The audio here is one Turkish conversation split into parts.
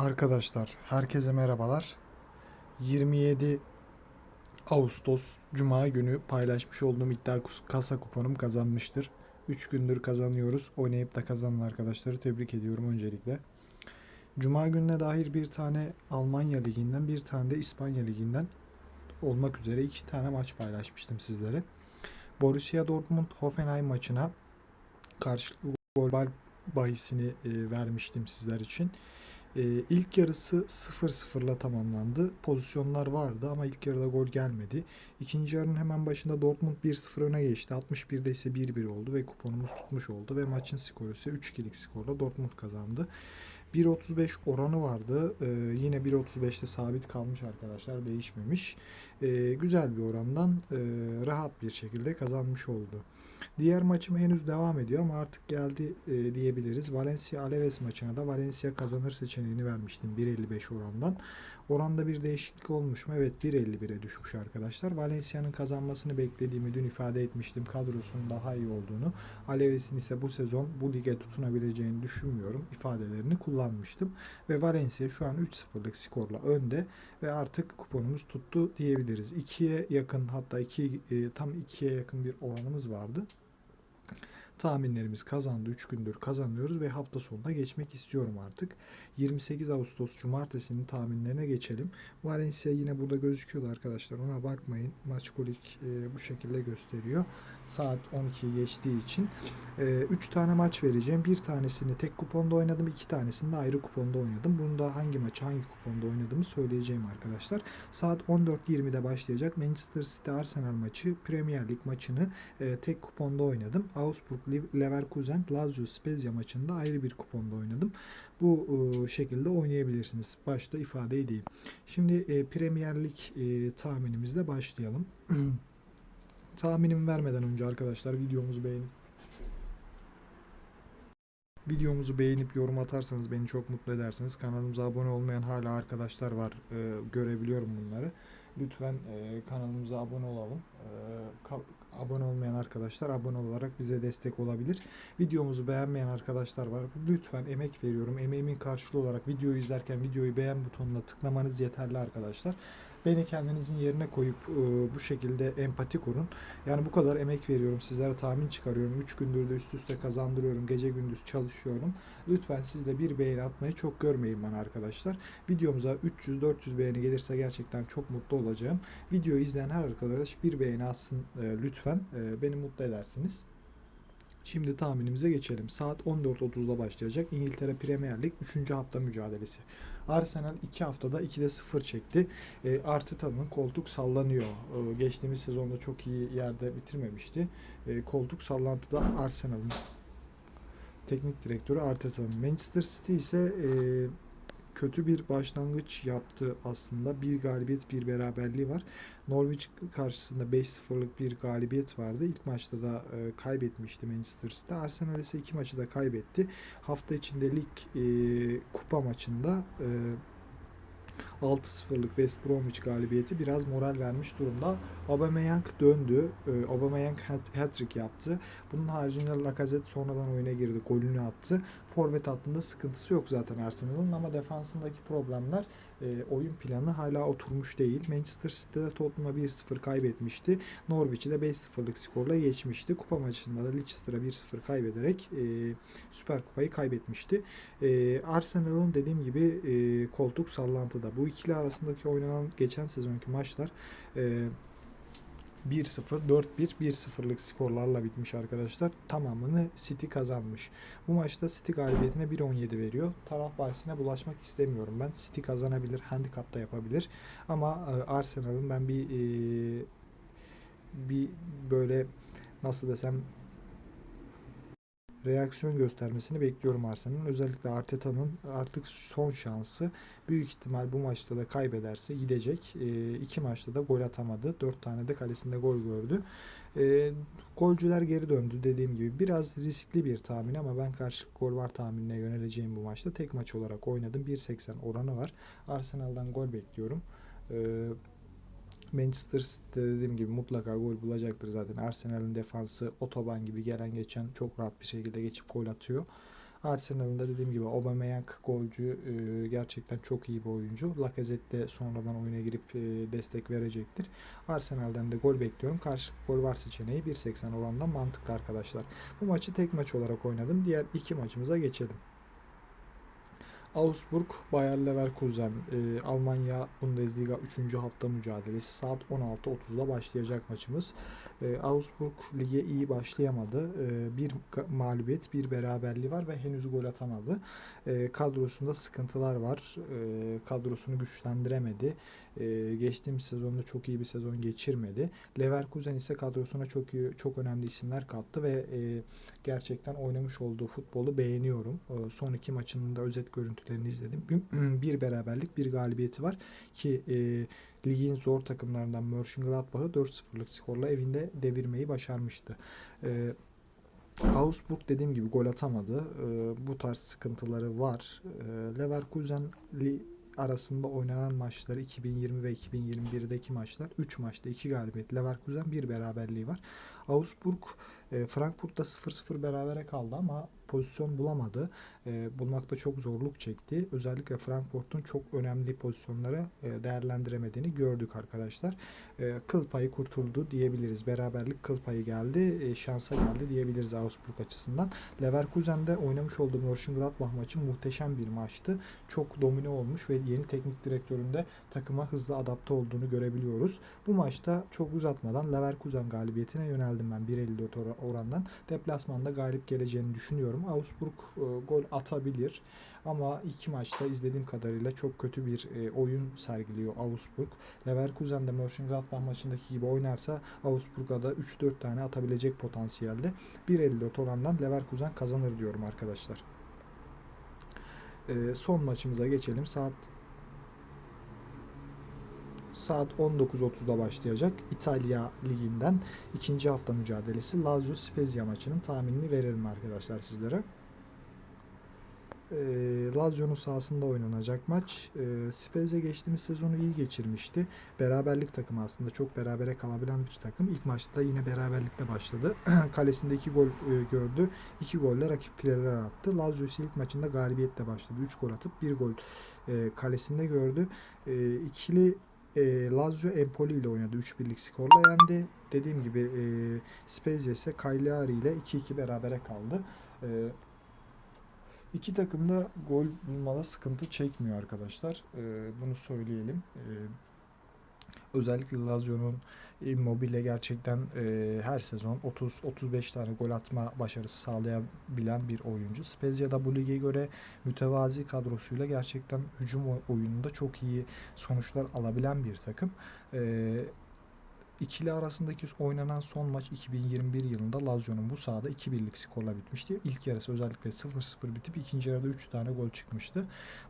Arkadaşlar, herkese merhabalar. 27 Ağustos Cuma günü paylaşmış olduğum iddia kasa kuponum kazanmıştır. 3 gündür kazanıyoruz. Oynayıp da kazanan arkadaşları tebrik ediyorum öncelikle. Cuma gününe dair bir tane Almanya Ligi'nden, bir tane de İspanya Ligi'nden olmak üzere iki tane maç paylaşmıştım sizlere. Borussia Dortmund Hoffenheim maçına karşılıklı gol bahisini e, vermiştim sizler için. E, ilk yarısı 0-0'la tamamlandı. Pozisyonlar vardı ama ilk yarıda gol gelmedi. İkinci yarının hemen başında Dortmund 1-0 öne geçti. 61'de ise 1-1 oldu ve kuponumuz tutmuş oldu ve maçın skoru ise 3-2'lik skorla Dortmund kazandı. 1.35 oranı vardı. Ee, yine 1.35'te sabit kalmış arkadaşlar. Değişmemiş. Ee, güzel bir orandan e, rahat bir şekilde kazanmış oldu. Diğer maçım henüz devam ediyor ama artık geldi e, diyebiliriz. Valencia Alaves maçına da Valencia kazanır seçeneğini vermiştim 1.55 orandan. Oranda bir değişiklik olmuş mu? Evet 1.51'e düşmüş arkadaşlar. Valencia'nın kazanmasını beklediğimi dün ifade etmiştim. Kadrosunun daha iyi olduğunu. Alaves'in ise bu sezon bu lige tutunabileceğini düşünmüyorum ifadelerini kullanmıştım. Ve Valencia şu an 3-0'lık skorla önde ve artık kuponumuz tuttu diyebiliriz. 2'ye yakın hatta 2 tam 2'ye yakın bir oranımız vardı. Tahminlerimiz kazandı. 3 gündür kazanıyoruz ve hafta sonuna geçmek istiyorum artık. 28 Ağustos Cumartesi'nin tahminlerine geçelim. Valencia yine burada gözüküyordu arkadaşlar. Ona bakmayın. Maç kolik e, bu şekilde gösteriyor. Saat 12'yi geçtiği için. 3 tane maç vereceğim. Bir tanesini tek kuponda oynadım. iki tanesini de ayrı kuponda oynadım. Bunda hangi maçı hangi kuponda oynadığımı söyleyeceğim arkadaşlar. Saat 14.20'de başlayacak Manchester City Arsenal maçı Premier Lig maçını e, tek kuponda oynadım. Augsburg Leverkusen Lazio Spezia maçında ayrı bir kuponda oynadım. Bu e, şekilde oynayabilirsiniz. Başta ifade edeyim. Şimdi e, Premier Lig e, tahminimizle başlayalım. Tahminimi vermeden önce arkadaşlar videomuzu beğenip Videomuzu beğenip yorum atarsanız beni çok mutlu edersiniz. Kanalımıza abone olmayan hala arkadaşlar var. E, görebiliyorum bunları. Lütfen e, kanalımıza abone olalım. E, abone olmayan arkadaşlar abone olarak bize destek olabilir. Videomuzu beğenmeyen arkadaşlar var. Lütfen emek veriyorum. Emeğimin karşılığı olarak videoyu izlerken videoyu beğen butonuna tıklamanız yeterli arkadaşlar. Beni kendinizin yerine koyup e, bu şekilde empati kurun. Yani bu kadar emek veriyorum. Sizlere tahmin çıkarıyorum. 3 gündür de üst üste kazandırıyorum. Gece gündüz çalışıyorum. Lütfen siz de bir beğeni atmayı çok görmeyin bana arkadaşlar. Videomuza 300-400 beğeni gelirse gerçekten çok mutlu olacağım. Videoyu izleyen her arkadaş bir beğeni atsın e, lütfen. E, beni mutlu edersiniz. Şimdi tahminimize geçelim. Saat 14.30'da başlayacak İngiltere Premier Lig 3. hafta mücadelesi. Arsenal 2 haftada 2'de 0 çekti. E, Arteta'nın koltuk sallanıyor. E, geçtiğimiz sezonda çok iyi yerde bitirmemişti. E, koltuk sallantıda Arsenal'ın teknik direktörü Arteta'nın. Manchester City ise e, kötü bir başlangıç yaptı aslında. Bir galibiyet, bir beraberliği var. Norwich karşısında 5-0'lık bir galibiyet vardı. İlk maçta da e, kaybetmişti Manchester City. Arsenal ise iki maçı da kaybetti. Hafta içinde lig e, kupa maçında e, 6-0'lık West Bromwich galibiyeti biraz moral vermiş durumda. Aubameyang döndü. E, Aubameyang hat- hat-trick yaptı. Bunun haricinde Lacazette sonradan oyuna girdi. Golünü attı. Forvet hattında sıkıntısı yok zaten Arsenal'ın ama defansındaki problemler e, oyun planı hala oturmuş değil. Manchester City'de Tottenham'a 1-0 kaybetmişti. Norwich'i de 5-0'lık skorla geçmişti. Kupa maçında da Leicester'a 1-0 kaybederek e, Süper Kupayı kaybetmişti. E, Arsenal'ın dediğim gibi e, koltuk sallantıda. Bu ikili arasındaki oynanan geçen sezonki maçlar e, 1-0, 4-1, 1-0'lık skorlarla bitmiş arkadaşlar. Tamamını City kazanmış. Bu maçta City galibiyetine 1.17 veriyor. Taraf bahisine bulaşmak istemiyorum ben. City kazanabilir, handikap da yapabilir. Ama e, Arsenal'ın ben bir e, bir böyle nasıl desem reaksiyon göstermesini bekliyorum Arsenal'ın. Özellikle Arteta'nın artık son şansı. Büyük ihtimal bu maçta da kaybederse gidecek. E, iki maçta da gol atamadı. Dört tane de kalesinde gol gördü. E, golcüler geri döndü dediğim gibi. Biraz riskli bir tahmin ama ben karşılık gol var tahminine yöneleceğim bu maçta. Tek maç olarak oynadım. 1.80 oranı var. Arsenal'dan gol bekliyorum. E, Manchester City'de dediğim gibi mutlaka gol bulacaktır zaten. Arsenal'in defansı otoban gibi gelen geçen çok rahat bir şekilde geçip gol atıyor. Arsenal'ın da dediğim gibi Aubameyang golcü e, gerçekten çok iyi bir oyuncu. Lacazette de sonradan oyuna girip e, destek verecektir. Arsenal'den de gol bekliyorum. Karşı gol var seçeneği 1.80 orandan mantıklı arkadaşlar. Bu maçı tek maç olarak oynadım. Diğer iki maçımıza geçelim. Augsburg, Bayer Leverkusen, e, Almanya Bundesliga 3. hafta mücadelesi saat 16.30'da başlayacak maçımız. E, Augsburg lige iyi başlayamadı. E, bir mağlubiyet, bir beraberliği var ve henüz gol atamadı. E, kadrosunda sıkıntılar var. E, kadrosunu güçlendiremedi. E, geçtiğimiz sezonda çok iyi bir sezon geçirmedi. Leverkusen ise kadrosuna çok iyi, çok önemli isimler kattı ve e, gerçekten oynamış olduğu futbolu beğeniyorum. E, son iki maçının da özet görüntülerini izledim. Bir, bir beraberlik, bir galibiyeti var ki e, ligin zor takımlarından Mönchengladbach'ı 4-0'lık skorla evinde devirmeyi başarmıştı. E, Augsburg dediğim gibi gol atamadı. E, bu tarz sıkıntıları var. E, Leverkusen li- arasında oynanan maçlar 2020 ve 2021'deki maçlar 3 maçta 2 galibiyet Leverkusen bir beraberliği var. Augsburg e, Frankfurt'ta 0-0 berabere kaldı ama pozisyon bulamadı. E, bulmakta çok zorluk çekti. Özellikle Frankfurt'un çok önemli pozisyonları e, değerlendiremediğini gördük arkadaşlar. E, kıl payı kurtuldu diyebiliriz. Beraberlik kıl payı geldi. E, şansa geldi diyebiliriz Augsburg açısından. Leverkusen'de oynamış olduğum Mönchengladbach maçı muhteşem bir maçtı. Çok domine olmuş ve yeni teknik direktöründe takıma hızlı adapte olduğunu görebiliyoruz. Bu maçta çok uzatmadan Leverkusen galibiyetine yöneldim ben 1.54 or- orandan. Deplasmanda galip geleceğini düşünüyorum. Augsburg e, gol atabilir ama iki maçta izlediğim kadarıyla çok kötü bir e, oyun sergiliyor Augsburg. Leverkusen de Mönchengladbach maçındaki gibi oynarsa Augsburg'a da 3-4 tane atabilecek potansiyelde. 1.54 orandan Leverkusen kazanır diyorum arkadaşlar. E, son maçımıza geçelim. Saat saat 19.30'da başlayacak İtalya Ligi'nden ikinci hafta mücadelesi Lazio Spezia maçının tahminini verelim arkadaşlar sizlere. Ee, Lazio'nun sahasında oynanacak maç. Ee, Spezia geçtiğimiz sezonu iyi geçirmişti. Beraberlik takımı aslında çok berabere kalabilen bir takım. İlk maçta yine beraberlikle başladı. Kalesinde iki gol e, gördü. İki golle rakip fileler attı. Lazio ise ilk maçında galibiyetle başladı. 3 gol atıp bir gol e, kalesinde gördü. E, ikili e, Lazio Empoli ile oynadı. 3-1'lik skorla yendi. Dediğim gibi e, Spezia ise Cagliari ile 2-2 berabere kaldı. E, iki takım da gol bulmada sıkıntı çekmiyor arkadaşlar. E, bunu söyleyelim. E, özellikle Lazio'nun Immobile gerçekten e, her sezon 30-35 tane gol atma başarısı sağlayabilen bir oyuncu. Spezia da bu lige göre mütevazi kadrosuyla gerçekten hücum oy- oyununda çok iyi sonuçlar alabilen bir takım. E, ikili arasındaki oynanan son maç 2021 yılında Lazio'nun bu sahada 2-1'lik skorla bitmişti. İlk yarısı özellikle 0-0 bitip ikinci yarıda 3 tane gol çıkmıştı.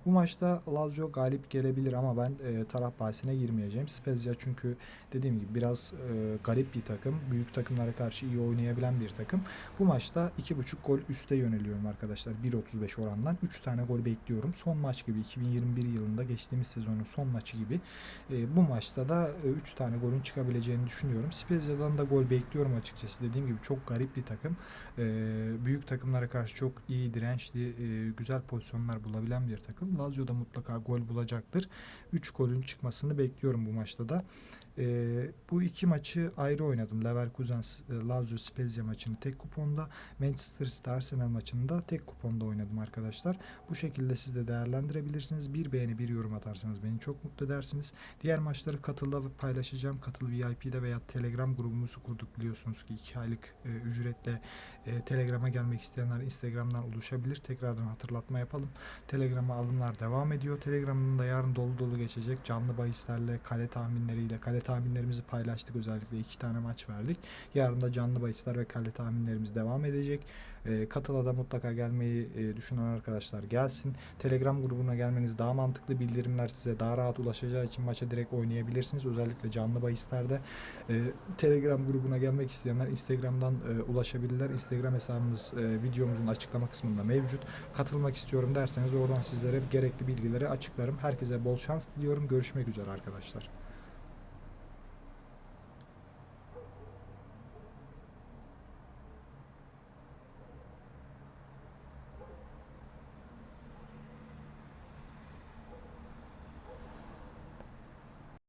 Bu maçta Lazio galip gelebilir ama ben e, taraf bahisine girmeyeceğim. Spezia çünkü dediğim gibi biraz e, garip bir takım. Büyük takımlara karşı iyi oynayabilen bir takım. Bu maçta 2.5 gol üste yöneliyorum arkadaşlar. 1.35 orandan. 3 tane gol bekliyorum. Son maç gibi 2021 yılında geçtiğimiz sezonun son maçı gibi. E, bu maçta da 3 tane golün çıkabileceğini düşünüyorum. Spezia'dan da gol bekliyorum açıkçası. Dediğim gibi çok garip bir takım. E, büyük takımlara karşı çok iyi dirençli, e, güzel pozisyonlar bulabilen bir takım. Lazio da mutlaka gol bulacaktır. 3 golün çıkmasını bekliyorum bu maçta da. E, bu iki maçı ayrı oynadım. Leverkusen e, Lazio Spezia maçını tek kuponda, Manchester City Arsenal maçını da tek kuponda oynadım arkadaşlar. Bu şekilde siz de değerlendirebilirsiniz. Bir beğeni, bir yorum atarsanız beni çok mutlu edersiniz. Diğer maçları katılda paylaşacağım. Katıl VIP'de veya Telegram grubumuzu kurduk biliyorsunuz ki 2 aylık e, ücretle e, Telegram'a gelmek isteyenler Instagram'dan ulaşabilir. Tekrardan hatırlatma yapalım. Telegram'a alımlar devam ediyor. Telegram'ın da yarın dolu dolu geçecek. Canlı bahislerle, kale tahminleriyle, kale tahminlerimizi paylaştık. Özellikle iki tane maç verdik. Yarın da canlı bahisler ve kale tahminlerimiz devam edecek. E, Katıla da mutlaka gelmeyi e, düşünen arkadaşlar gelsin. Telegram grubuna gelmeniz daha mantıklı. Bildirimler size daha rahat ulaşacağı için maça direkt oynayabilirsiniz. Özellikle canlı bahislerde. E, Telegram grubuna gelmek isteyenler Instagram'dan e, ulaşabilirler. Instagram hesabımız e, videomuzun açıklama kısmında mevcut. Katılmak istiyorum derseniz oradan sizlere gerekli bilgileri açıklarım. Herkese bol şans diliyorum. Görüşmek üzere arkadaşlar.